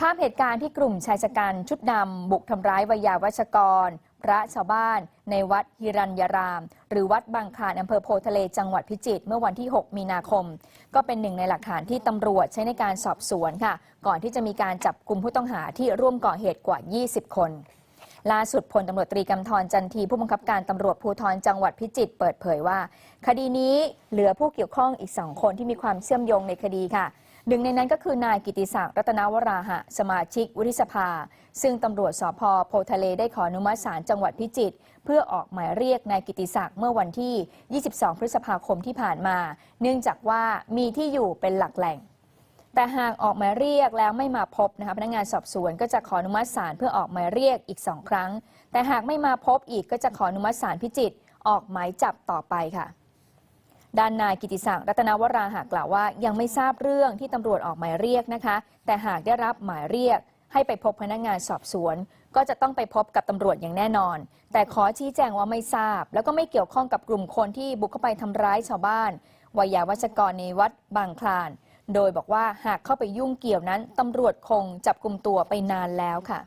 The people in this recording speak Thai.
ภาพเหตุการณ์ที่กลุ่มชายชะกันชุดดำบุกทำร้ายวิยาวัชกร พระชาวบ้าน ในวัดฮิรัญยาราม หรือวัดบางคลานอำเภอโพทะเลจังหวัดพิจิตรเมื่อวันที่ 6 มีนาคม ก็เป็นหนึ่งในหลักฐานที่ตำรวจใช้ในการสอบสวนค่ะ ก่อนที่จะมีการจับกลุ่มผู้ต้องหาที่ร่วมก่อเหตุกว่า 20 คนล่าสุดพลตำรวจตรีกำธรจันที ผู้บังคับการตำรวจภูธรจังหวัดพิจิตรเปิดเผยว่า คดีนี้เหลือผู้เกี่ยวข้องอีกสองคนที่มีความเชื่อมโยงในคดีค่ะ หนึ่งในนั้นก็คือนายกิติศักดิ์รัตนวราหะ สมาชิกวุฒิสภา ซึ่งตำรวจสพโพทะเลได้ขออนุมัติศาลจังหวัดพิจิตรเพื่อออกหมายเรียกนายกิติศักดิ์เมื่อวันที่ 22 พฤษภาคมที่ผ่านมา เนื่องจากว่ามีที่อยู่เป็นหลักแหล่ง แต่หากออกหมายเรียกแล้วไม่มาพบนะคะพนักงานสอบสวนก็จะขออนุมัติศาลเพื่อออกหมายเรียกอีกสองครั้ง แต่หากไม่มาพบอีกก็จะขออนุมัติศาลพิจิตรออกหมายจับต่อไปค่ะ ด้านนายกิติศักดิ์รัตนวราหะกล่าวว่า ยังไม่ทราบเรื่องที่ตำรวจออกหมายเรียกนะคะ แต่หากได้รับหมายเรียก ให้ไปพบพนักงานสอบสวน ก็จะต้องไปพบกับตำรวจอย่างแน่นอน แต่ขอชี้แจงว่าไม่ทราบ แล้วก็ไม่เกี่ยวข้องกับกลุ่มคนที่บุกเข้าไปทำร้ายชาวบ้านวัยาวัชกรในวัดบางคลาน โดยบอกว่าหากเข้าไปยุ่งเกี่ยวนั้นตำรวจคงจับกลุ่มตัวไปนานแล้วค่ะ